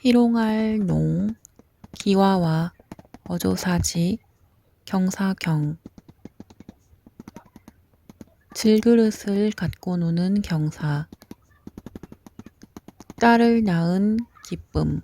희롱할 농, 기와와, 어조사지, 경사경. 질그릇을 갖고 노는 경사. 딸을 낳은 기쁨.